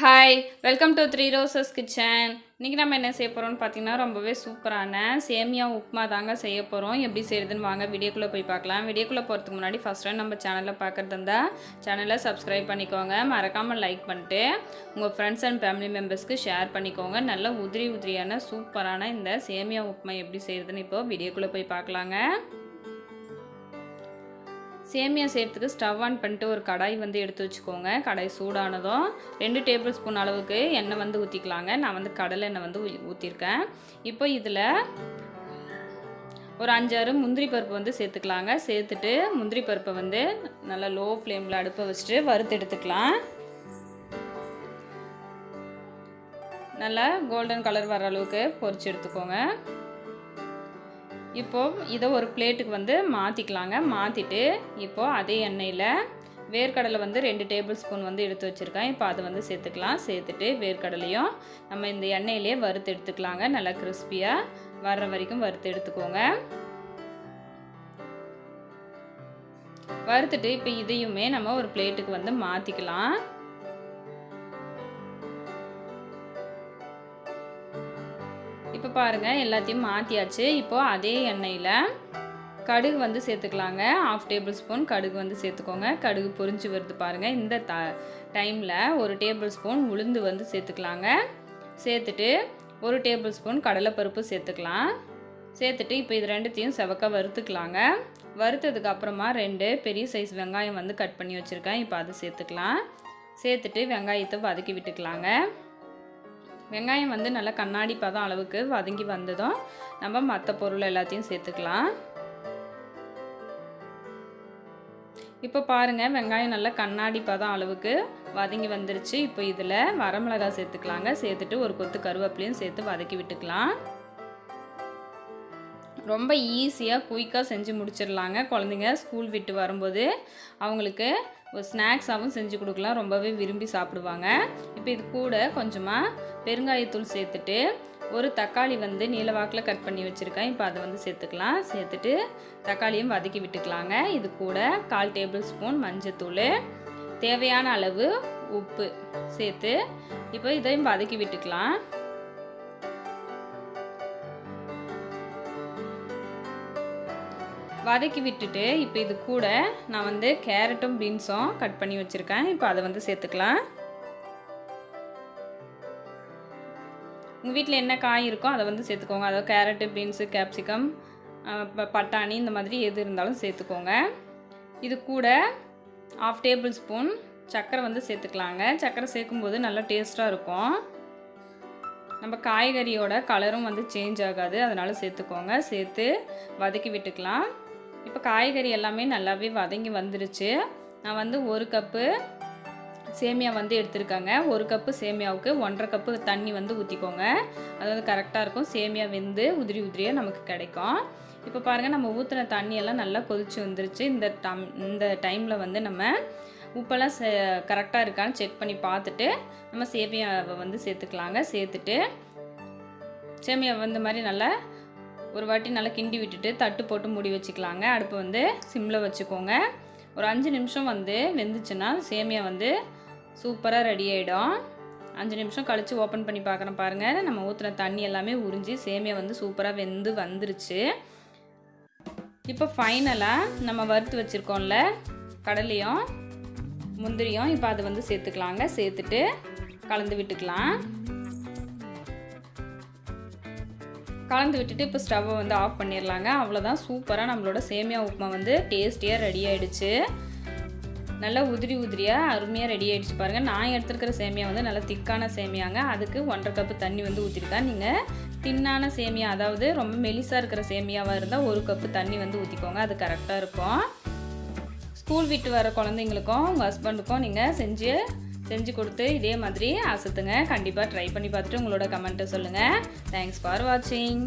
Hi welcome to three roses kitchen இன்றைக்கி நம்ம என்ன செய்ய போகிறோம்னு பார்த்தீங்கன்னா ரொம்பவே சூப்பரான சேமியா உப்புமா தாங்க செய்ய போகிறோம் எப்படி செய்கிறதுன்னு வாங்க வீடியோக்குள்ளே போய் பார்க்கலாம். வீடியோக்குள்ளே போகிறதுக்கு முன்னாடி ஃபஸ்ட் டைம் நம்ம சேனலில் பார்க்குறது இருந்தால் சேனலை சப்ஸ்கிரைப் பண்ணிக்கோங்க. மறக்காமல் லைக் பண்ணிட்டு உங்கள் ஃப்ரெண்ட்ஸ் அண்ட் ஃபேமிலி மெம்பர்ஸ்க்கு ஷேர் பண்ணிக்கோங்க. நல்ல உதிரி உதிரியான சூப்பரான இந்த சேமியா உப்புமா எப்படி செய்கிறதுன்னு இப்போது வீடியோக்குள்ளே போய் பார்க்கலாங்க. சேமியா செய்கிறதுக்கு ஸ்டவ் ஆன் பண்ணிட்டு ஒரு கடாய் வந்து எடுத்து வச்சுக்கோங்க. கடாய் சூடானதும் ரெண்டு டேபிள் ஸ்பூன் அளவுக்கு எண்ணெய் வந்து ஊற்றிக்கலாங்க நான் வந்து கடலை எண்ணெய் வந்து ஊ- ஊற்றிருக்கேன் இப்போ இதில் ஒரு அஞ்சாறு முந்திரி பருப்பு வந்து சேர்த்துக்கலாங்க. சேர்த்துட்டு முந்திரி பருப்பை வந்து நல்லா லோ ஃப்ளேமில் அடுப்பை வச்சுட்டு வறுத்து எடுத்துக்கலாம். நல்லா கோல்டன் கலர் வர அளவுக்கு பொறிச்சு எடுத்துக்கோங்க. இப்போது இதை ஒரு பிளேட்டுக்கு வந்து மாற்றிக்கலாங்க மாற்றிட்டு இப்போது அதே எண்ணெயில் வேர்க்கடலை வந்து ரெண்டு டேபிள் ஸ்பூன் வந்து எடுத்து வச்சுருக்கேன். இப்போ அதை வந்து சேர்த்துக்கலாம். சேர்த்துட்டு வேர்க்கடலையும் நம்ம இந்த எண்ணெயிலே வறுத்து எடுத்துக்கலாங்க. நல்லா கிறிஸ்பியாக வர்ற வரைக்கும் வறுத்து எடுத்துக்கோங்க. வறுத்துட்டு இப்போ இதையுமே நம்ம ஒரு பிளேட்டுக்கு வந்து மாற்றிக்கலாம் இப்போ பாருங்கள் எல்லாத்தையும் மாற்றியாச்சு இப்போது அதே எண்ணெயில் கடுகு வந்து சேர்த்துக்கலாங்க. ஆஃப் டேபிள் ஸ்பூன் கடுகு வந்து சேர்த்துக்கோங்க. கடுகு பொறிஞ்சு வருது பாருங்கள் இந்த த டைமில் ஒரு டேபிள் ஸ்பூன் உளுந்து வந்து சேர்த்துக்கலாங்க. சேர்த்துட்டு ஒரு டேபிள் ஸ்பூன் கடலைப்பருப்பு சேர்த்துக்கலாம். சேர்த்துட்டு இப்போ இது ரெண்டுத்தையும் செவக்க வறுத்துக்கலாங்க. வறுத்ததுக்கு அப்புறமா ரெண்டு பெரிய சைஸ் வெங்காயம் வந்து கட் பண்ணி வச்சுருக்கேன். இப்போ அதை சேர்த்துக்கலாம். சேர்த்துட்டு வெங்காயத்தை வதக்கி விட்டுக்கலாங்க. வெங்காயம் வந்து நல்லா கண்ணாடி பதம் அளவுக்கு வதங்கி வந்ததும் நம்ம மற்ற பொருள் எல்லாத்தையும் சேர்த்துக்கலாம். இப்போ பாருங்கள் வெங்காயம் நல்லா கண்ணாடி பதம் அளவுக்கு வதங்கி வந்துருச்சு. இப்போ இதில் வரமிளகாய் சேர்த்துக்கலாங்க. சேர்த்துட்டு ஒரு கொத்து கருவேப்பிலையும் சேர்த்து வதக்கி விட்டுக்கலாம். ரொம்ப ஈஸியாக குயிக்காக செஞ்சு முடிச்சிடலாங்க. குழந்தைங்க ஸ்கூல் விட்டு வரும்போது அவங்களுக்கு ஒரு ஸ்நாக்ஸாகவும் செஞ்சு கொடுக்கலாம். ரொம்பவே விரும்பி சாப்பிடுவாங்க. இப்போ இது கூட கொஞ்சமாக பெருங்காயத்தூள் சேர்த்துட்டு ஒரு தக்காளி வந்து நீளவாக்கில் கட் பண்ணி வச்சுருக்கேன். இப்போ அதை வந்து சேர்த்துக்கலாம். சேர்த்துட்டு தக்காளியும் வதக்கி விட்டுக்கலாங்க. இது கூட கால் டேபிள் ஸ்பூன் மஞ்சத்தூள் தேவையான அளவு உப்பு சேர்த்து இப்போ இதையும் வதக்கி விட்டுக்கலாம். வதக்கி விட்டுட்டு இப்போ இது கூட நான் வந்து கேரட்டும் பீன்ஸும் கட் பண்ணி வச்சுருக்கேன். இப்போ அதை வந்து சேர்த்துக்கலாம். உங்கள் வீட்டில் என்ன காய் இருக்கோ அதை வந்து சேர்த்துக்கோங்க. அதாவது கேரட்டு பீன்ஸு கேப்சிகம் பட்டாணி இந்த மாதிரி எது இருந்தாலும் சேர்த்துக்கோங்க. இது கூட ஆஃப் டேபிள் ஸ்பூன் சர்க்கரை வந்து சேர்த்துக்கலாங்க. சர்க்கரை சேர்க்கும்போது நல்லா டேஸ்ட்டாக இருக்கும். நம்ம காய்கறியோட கலரும் வந்து சேஞ்ச் ஆகாது. அதனால் சேர்த்துக்கோங்க. சேர்த்து வதக்கி விட்டுக்கலாம். இப்போ காய்கறி எல்லாமே நல்லாவே வதங்கி வந்துருச்சு. நான் வந்து ஒரு கப்பு சேமியா வந்து எடுத்திருக்காங்க. ஒரு கப்பு சேமியாவுக்கு ஒன்றரை கப்பு தண்ணி வந்து ஊற்றிக்கோங்க அது வந்து கரெக்டாக இருக்கும். சேமியா வெந்து உதிரி உதிரியாக நமக்கு கிடைக்கும். இப்போ பாருங்கள் நம்ம ஊற்றின தண்ணியெல்லாம் நல்லா கொதிச்சு வந்துருச்சு. இந்த டம் இந்த டைமில் வந்து நம்ம உப்பெல்லாம் சே கரெக்டாக இருக்கான்னு செக் பண்ணி பார்த்துட்டு நம்ம சேமியாவை வந்து சேர்த்துக்கலாங்க. சேர்த்துட்டு சேமியா வந்து மாதிரி நல்லா ஒரு வாட்டி நல்லா கிண்டி விட்டுட்டு தட்டு போட்டு மூடி வச்சுக்கலாங்க. அடுப்பை வந்து சிம்மில் வச்சுக்கோங்க. ஒரு அஞ்சு நிமிஷம் வந்து வெந்துச்சுன்னா சேமியா வந்து சூப்பராக ரெடி ஆகிடும் அஞ்சு நிமிஷம் கழித்து ஓப்பன் பண்ணி பார்க்குறேன் பாருங்கள் நம்ம ஊற்றுன தண்ணி எல்லாமே உறிஞ்சி சேமியா வந்து சூப்பராக வெந்து வந்துருச்சு. இப்போ ஃபைனலாக நம்ம வறுத்து வச்சுருக்கோம்ல கடலையும் முந்திரியும் இப்போ அதை வந்து சேர்த்துக்கலாங்க. சேர்த்துட்டு கலந்து விட்டுக்கலாம். கலந்து விட்டுட்டு இப்போ ஸ்டவ்வை வந்து ஆஃப் பண்ணிடலாங்க. அவ்வளோதான் சூப்பராக நம்மளோட சேமியா உப்புமா வந்து டேஸ்டியாக ரெடி ஆகிடுச்சு நல்லா உதிரி உதிரியாக அருமையாக ரெடி ஆகிடுச்சு பாருங்கள் நான் எடுத்துருக்கிற சேமியா வந்து நல்லா திக்கான சேமியாங்க. அதுக்கு ஒன்றரை கப்பு தண்ணி வந்து ஊற்றிருக்கேன் நீங்கள் தின்னான சேமியா அதாவது ரொம்ப மெலிசாக இருக்கிற சேமியாவாக இருந்தால் ஒரு கப்பு தண்ணி வந்து ஊற்றிக்கோங்க அது கரெக்டாக இருக்கும். ஸ்கூல் விட்டு வர குழந்தைங்களுக்கும் உங்கள் ஹஸ்பண்டுக்கும் நீங்கள் செஞ்சு செஞ்சு கொடுத்து இதே மாதிரி அசத்துங்க. கண்டிப்பாக ட்ரை பண்ணி பார்த்துட்டு உங்களோட கமெண்ட்டை சொல்லுங்கள் தேங்க்ஸ் ஃபார் வாட்சிங்